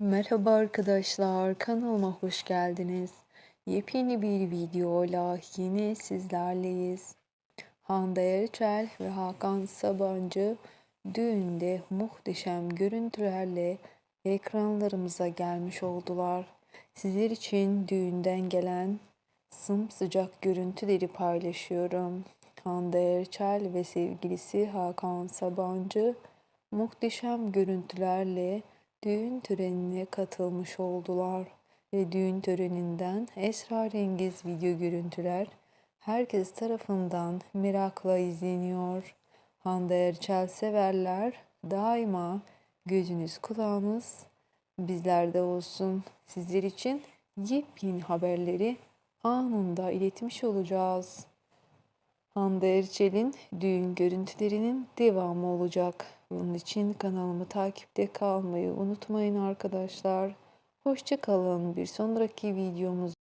Merhaba arkadaşlar, kanalıma hoş geldiniz. Yepyeni bir videoyla yine sizlerleyiz. Hande Erçel ve Hakan Sabancı düğünde muhteşem görüntülerle ekranlarımıza gelmiş oldular. Sizler için düğünden gelen sımsıcak görüntüleri paylaşıyorum. Hande Erçel ve sevgilisi Hakan Sabancı muhteşem görüntülerle düğün törenine katılmış oldular ve düğün töreninden esrarengiz video görüntüler herkes tarafından merakla izleniyor. Hande Erçel severler daima gözünüz kulağınız bizlerde olsun. Sizler için yepyeni haberleri anında iletmiş olacağız. Hande Erçel'in düğün görüntülerinin devamı olacak. Bunun için kanalımı takipte kalmayı unutmayın arkadaşlar. Hoşça kalın. Bir sonraki videomuz